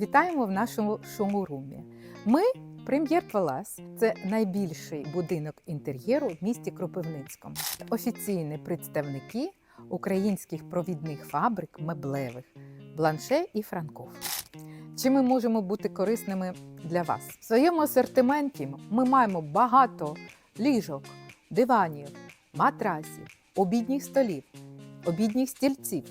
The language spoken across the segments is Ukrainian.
Вітаємо в нашому шоурумі. Ми Прем'єр Палас це найбільший будинок інтер'єру в місті Кропивницькому. Офіційні представники українських провідних фабрик меблевих Бланше і Франков. Чи ми можемо бути корисними для вас? В своєму асортименті ми маємо багато ліжок, диванів, матрасів, обідніх столів, обідніх стільців,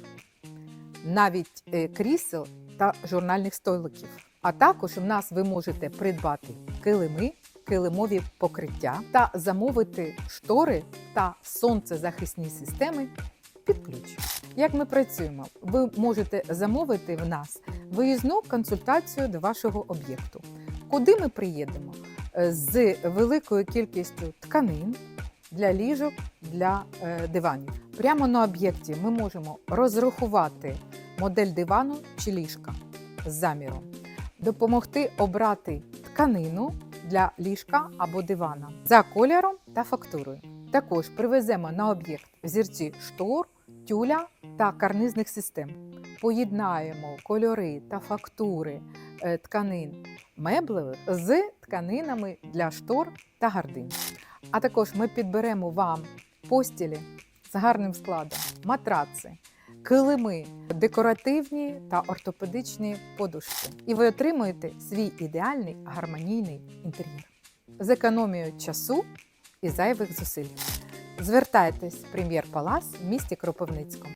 навіть е, крісел та журнальних столиків. А також в нас ви можете придбати килими, килимові покриття та замовити штори та сонцезахисні системи під ключ. Як ми працюємо? Ви можете замовити в нас виїзну консультацію до вашого об'єкту. Куди ми приїдемо? Е, З великою кількістю тканин для ліжок, для е, диванів. Прямо на об'єкті ми можемо розрахувати модель дивану чи ліжка з заміром, допомогти обрати тканину для ліжка або дивана за кольором та фактурою. Також привеземо на об'єкт взірці штор, тюля та карнизних систем. Поєднаємо кольори та фактури е, тканин меблевих з тканинами для штор та гардин. А також ми підберемо вам постілі з гарним складом, матраци, килими, декоративні та ортопедичні подушки. І ви отримуєте свій ідеальний гармонійний інтер'єр з економією часу і зайвих зусиль. Звертайтесь в прем'єр Палас в місті Кропивницькому.